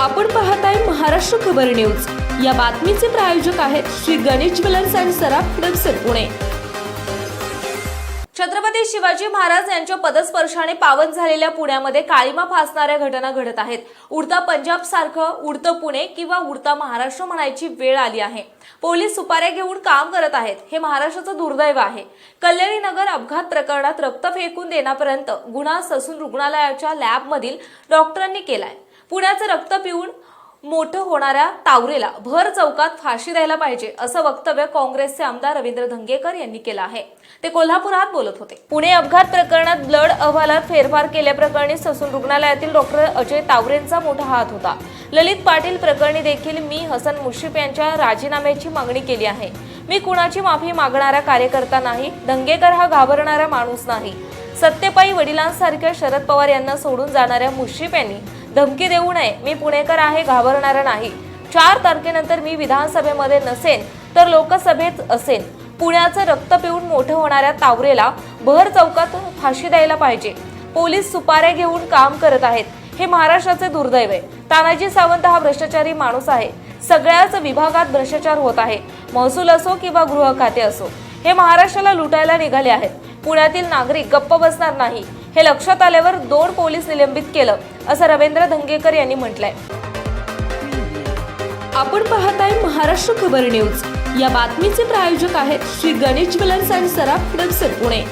आपण पाहताय महाराष्ट्र खबर न्यूज. या बातमीचे प्रायोजक आहेत श्री गणेश ज्वेलर्स अँड सराफ हडपसर पुणे. छत्रपती शिवाजी महाराज यांच्या पदस्पर्शाने पावन झालेल्या पुण्यामध्ये काळीमा फासणाऱ्या घटना घडत आहेत. उडता पंजाब सारखं उडतं पुणे किंवा उडता महाराष्ट्र म्हणायची वेळ आली आहे. पोलीस सुपाऱ्या घेऊन काम करत आहेत. हे महाराष्ट्राचं दुर्दैव आहे. कल्याणी नगर अपघात प्रकरणात रक्त फेकून देण्यापर्यंत गुन्हा ससून रुग्णालयाच्या लॅबमधील डॉक्टरांनी केलाय. पुण्याचं रक्त पिऊन मोठं होणाऱ्या तावरेला भर चौकात फाशी द्यायला पाहिजे असं वक्तव्य काँग्रेसचे आमदार रवींद्र धंगेकर यांनी केलं आहे. ते कोल्हापुरात बोलत होते. पुणे अपघात प्रकरणात ब्लड अहवालात फेरफार केल्याप्रकरणी ससून रुग्णालयातील डॉक्टर अजय तावरेंचा मोठा हात होता. ललित पाटील प्रकरणी देखील मी हसन मुश्रीफ यांच्या राजीनाम्याची मागणी केली आहे. मी कुणाची माफी मागणारा कार्यकर्ता नाही धंगेकर हा घाबरणारा माणूस नाही. सत्यपाई वडिलांसारख्या शरद पवार यांना सोडून जाणाऱ्या मुश्रीफ यांनी धमकी देऊ नये. मी पुणेकर आहे घाबरणारा नाही. चार तारखेनंतर मी विधानसभेमध्ये नसेन तर लोकसभेत असेन. पुण्याचं रक्त पिऊन मोठं होणाऱ्या तावरेला भर चौकात फाशी द्यायला पाहिजे. पोलीस सुपाऱ्या घेऊन काम करत आहेत. हे महाराष्ट्राचे दुर्दैव आहे. तानाजी सावंत हा भ्रष्टाचारी माणूस आहे. सगळ्याच विभागात भ्रष्टाचार होत आहे. महसूल असो किंवा गृह खाते असो हे महाराष्ट्राला लुटायला निघाले आहेत. पुण्यातील नागरिक गप्प बसणार नाही. हे लक्षात आल्यावर दोन पोलीस निलंबित केलं. असं रवींद्र धंगेकर यांनी म्हटलंय. आपण पाहताय महाराष्ट्र खबर न्यूज. या बातमीचे प्रायोजक आहेत श्री गणेश ज्वेलर्स अँड सराफ हडपसर पुणे.